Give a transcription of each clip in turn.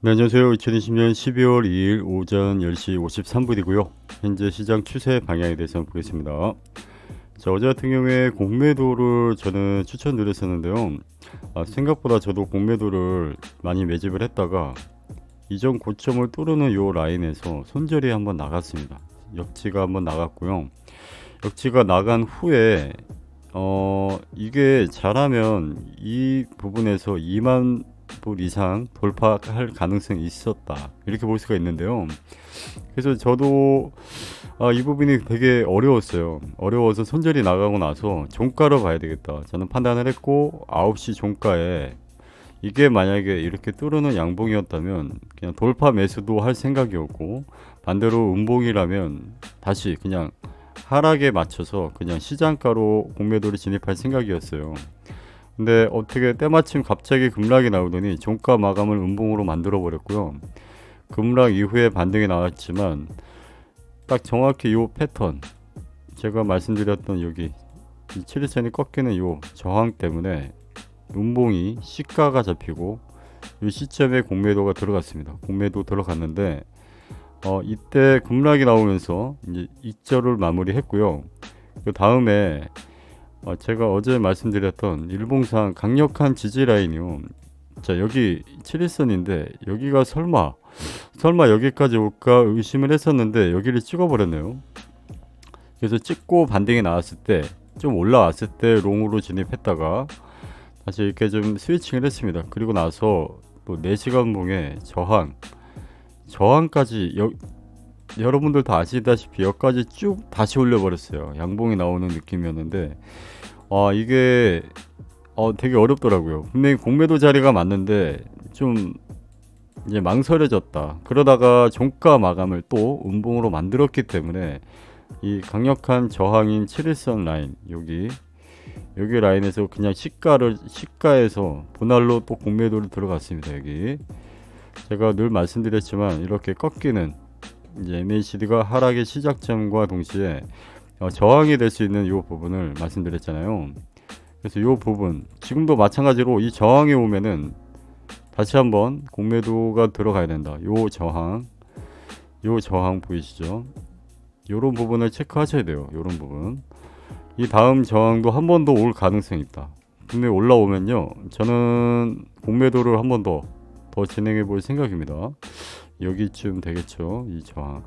네, 안녕하세요. 2020년 12월 2일 오전 10시 53분이고요. 현재 시장 추세 방향에 대해서 보겠습니다. 자, 어제 같은 경우에 공매도를 저는 추천드렸었는데요. 아, 생각보다 저도 공매도를 많이 매집을 했다가 이전 고점을 뚫는 요 라인에서 손절이 한번 나갔습니다. 역치가 한번 나갔고요. 역치가 나간 후에 어 이게 잘하면 이 부분에서 2만 불 이상 돌파할 가능성이 있었다 이렇게 볼 수가 있는데요. 그래서 저도 아, 이 부분이 되게 어려웠어요. 어려워서 손절이 나가고 나서 종가로 봐야 되겠다. 저는 판단을 했고 9시 종가에 이게 만약에 이렇게 뚫는 양봉이었다면 그냥 돌파 매수도 할 생각이었고 반대로 음봉이라면 다시 그냥 하락에 맞춰서 그냥 시장가로 공매도를 진입할 생각이었어요. 근데 어떻게 때마침 갑자기 급락이 나오더니 종가 마감을 음봉으로 만들어 버렸고요. 급락 이후에 반등이 나왔지만 딱 정확히 요 패턴 제가 말씀드렸던 여기 이 7일선이 꺾이는 요 저항 때문에 음봉이 시가가 잡히고 이 시점에 공매도가 들어갔습니다. 공매도 들어갔는데 어 이때 급락이 나오면서 이제 이절을 마무리했고요. 그 다음에 어 제가 어제 말씀드렸던 일봉상 강력한 지지 라인이요. 자 여기 7일선인데 여기가 설마 설마 여기까지 올까 의심을 했었는데 여기를 찍어버렸네요. 그래서 찍고 반등이 나왔을 때 좀 올라왔을 때 롱으로 진입했다가 다시 이렇게 좀 스위칭을 했습니다. 그리고 나서 또 4시간 봉에 저항, 저항까지 여, 여러분들 다 아시다시피 여기까지 쭉 다시 올려버렸어요. 양봉이 나오는 느낌이었는데 아 이게 어 되게 어렵더라고요. 분명히 공매도 자리가 맞는데 좀 이제 망설여졌다. 그러다가 종가 마감을 또 음봉으로 만들었기 때문에 이 강력한 저항인 7일선 라인 여기 여기 라인에서 그냥 시가를 시가에서 분할로 또 공매도를 들어갔습니다. 여기 제가 늘 말씀드렸지만 이렇게 꺾이는 이제 MACD가 하락의 시작점과 동시에 어, 저항이 될 수 있는 이 부분을 말씀드렸잖아요. 그래서 이 부분 지금도 마찬가지로 이 저항이 오면은 다시 한번 공매도가 들어가야 된다. 요 저항, 요 저항 보이시죠? 요런 부분을 체크하셔야 돼요. 요런 부분. 이 다음 저항도 한 번 더 올 가능성이 있다. 분명히 올라오면요. 저는 공매도를 한 번 더 더 진행해 볼 생각입니다. 여기쯤 되겠죠. 이 저항.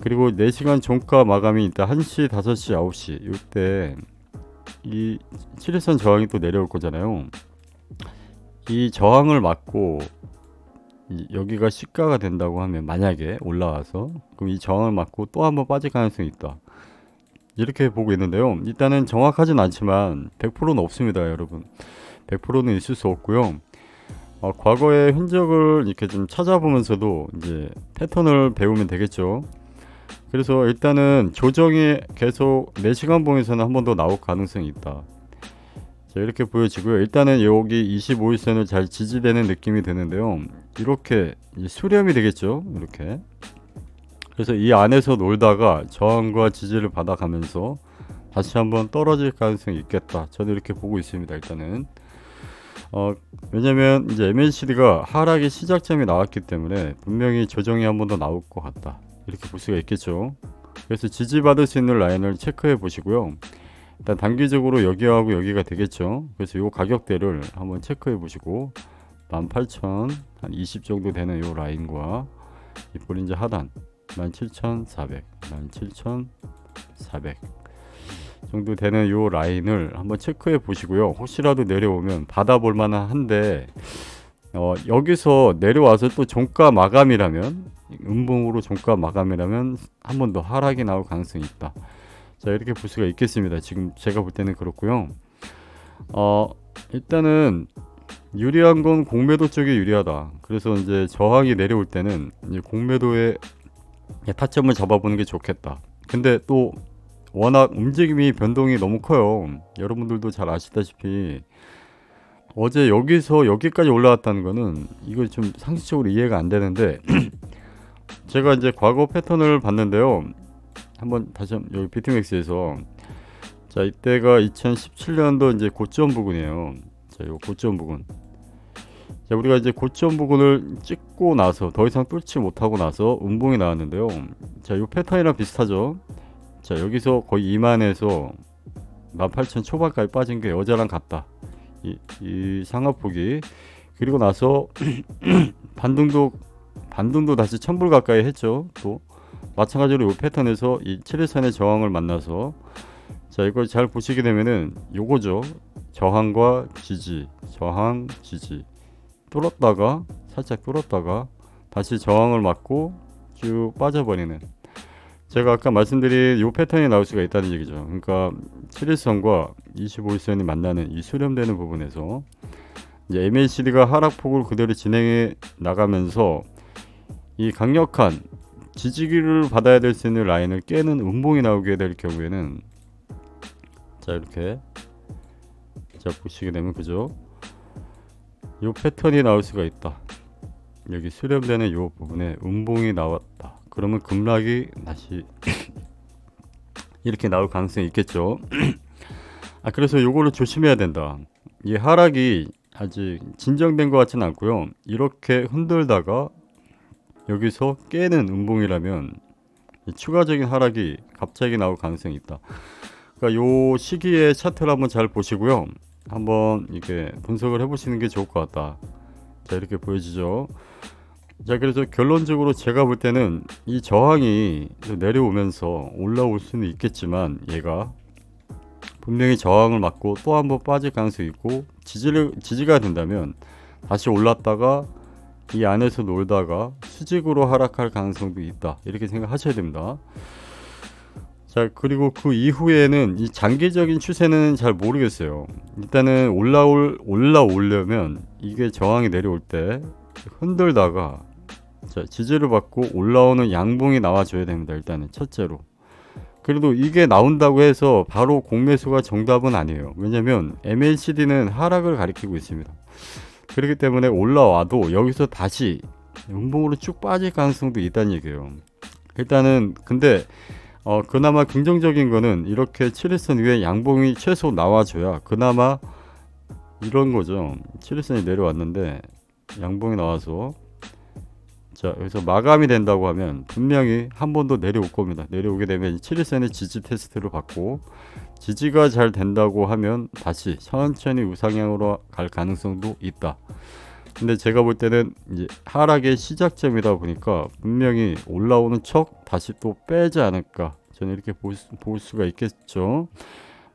그리고 4시간 종가 마감이 있다. 1시, 5시, 9시. 이때 이 7일선 저항이 또 내려올 거잖아요. 이 저항을 이 여기가 시가가 된다고 하면 만약에 올라와서 그럼 이 저항을 막고 또 한번 빠질 가능성이 있다. 이렇게 보고 있는데요. 일단은 정확하진 않지만 100%는 없습니다, 여러분. 100%는 있을 수 없고요. 어, 과거의 흔적을 이렇게 좀 찾아보면서도 이제 패턴을 배우면 되겠죠. 그래서 일단은 조정이 계속 4시간 봉에서는 한 번 더 나올 가능성이 있다. 자, 이렇게 보여지고요. 일단은 여기 25일선을 잘 지지되는 느낌이 드는데요. 이렇게 수렴이 되겠죠. 이렇게. 그래서 이 안에서 놀다가 저항과 지지를 받아가면서 다시 한번 떨어질 가능성이 있겠다. 저는 이렇게 보고 있습니다. 일단은. 어, 왜냐면 이제 MACD가 하락의 시작점이 나왔기 때문에 분명히 조정이 한 번 더 나올 것 같다. 이렇게 볼 수가 있겠죠. 그래서 지지받을 수 있는 라인을 체크해 보시고요. 일단 단기적으로 여기하고 여기가 되겠죠. 그래서 요 가격대를 한번 체크해 보시고 18,020 정도 되는 요 라인과 이 볼린저 하단 17,400, 17,400 정도 되는 요 라인을 한번 체크해 보시고요. 혹시라도 내려오면 받아볼 만한 한데 어, 여기서 내려와서 또 종가 마감이라면 음봉으로 종가 마감이라면 한 번 더 하락이 나올 가능성이 있다. 자 이렇게 볼 수가 있겠습니다. 지금 제가 볼 때는 그렇고요. 어 일단은 유리한 건 공매도 쪽이 유리하다. 그래서 이제 저항이 내려올 때는 이제 공매도의 타점을 잡아보는 게 좋겠다. 근데 또 워낙 움직임이 변동이 너무 커요. 여러분들도 잘 아시다시피 어제 여기서 여기까지 올라왔다는 거는 이거 좀 상식적으로 이해가 안 되는데 제가 이제 과거 패턴을 봤는데요. 한번 다시 한- 여기 비트맥스에서 자 이때가 2017년도 이제 고점 부근이에요. 자, 요 고점 부근. 자, 우리가 이제 고점 부근을 찍고 나서 더 이상 뚫지 못하고 나서 음봉이 나왔는데요. 자, 이 패턴이랑 비슷하죠. 자, 여기서 거의 2만에서 18,000 초반까지 빠진 게 어제랑 같다. 이, 이 상하폭이 그리고 나서 반등도 반등도 다시 1000불 가까이 했죠. 또 마찬가지로 이 패턴에서 이 7일선의 저항을 만나서 자 이걸 잘 보시게 되면은 요거죠. 저항과 지지, 저항, 지지 뚫었다가 살짝 뚫었다가 다시 저항을 맞고 쭉 빠져버리는 제가 아까 말씀드린 요 패턴이 나올 수가 있다는 얘기죠. 그러니까 7일선과 25일선이 만나는 이 수렴되는 부분에서 이제 MACD가 하락폭을 그대로 진행해 나가면서 이 강력한 지지기를 받아야 될 수 있는 라인을 깨는 음봉이 나오게 될 경우에는 자 이렇게 자 보시게 되면 그죠? 요 패턴이 나올 수가 있다. 여기 수렴되는 요 부분에 음봉이 나왔다. 그러면 급락이 다시 이렇게 나올 가능성이 있겠죠. 아 그래서 요거를 조심해야 된다. 이 하락이 아직 진정된 것 같지는 않고요. 이렇게 흔들다가 여기서 깨는 음봉이라면 이 추가적인 하락이 갑자기 나올 가능성이 있다. 그러니까 요 시기에 차트를 한번 잘 보시고요. 한번 이게 분석을 해보시는 게 좋을 것 같다. 자 이렇게 보여지죠. 자 그래서 결론적으로 제가 볼 때는 이 저항이 내려오면서 올라올 수는 있겠지만 얘가 분명히 저항을 맞고 또 한 번 빠질 가능성이 있고 지지를 지지가 된다면 다시 올랐다가 이 안에서 놀다가 수직으로 하락할 가능성도 있다 이렇게 생각하셔야 됩니다. 자 그리고 그 이후에는 이 장기적인 추세는 잘 모르겠어요. 일단은 올라올 올라오려면 이게 저항이 내려올 때 흔들다가 자 지지를 받고 올라오는 양봉이 나와줘야 됩니다. 일단은 첫째로. 그래도 이게 나온다고 해서 바로 공매수가 정답은 아니에요. 왜냐면 MACD는 하락을 가리키고 있습니다. 그렇기 때문에 올라와도 여기서 다시 음봉으로 쭉 빠질 가능성도 있다는 얘기예요. 일단은 근데 어 그나마 긍정적인 거는 이렇게 7일선 위에 양봉이 최소 나와줘야 그나마 이런 거죠. 7일선이 내려왔는데 양봉이 나와서 자 여기서 마감이 된다고 하면 분명히 한 번 더 내려올 겁니다. 내려오게 되면 7일선의 지지 테스트를 받고 지지가 잘 된다고 하면 다시 천천히 우상향으로 갈 가능성도 있다. 근데 제가 볼 때는 이제 하락의 시작점이다 보니까 분명히 올라오는 척 다시 또 빼지 않을까 저는 이렇게 볼, 수, 볼 수가 있겠죠.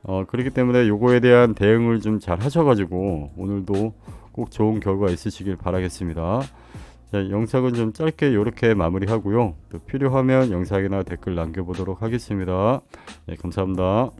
어, 그렇기 때문에 요거에 대한 대응을 좀 잘 하셔가지고 오늘도 꼭 좋은 결과 있으시길 바라겠습니다. 자, 영상은 좀 짧게 이렇게 마무리하고요. 또 필요하면 영상이나 댓글 남겨보도록 하겠습니다. 네, 감사합니다.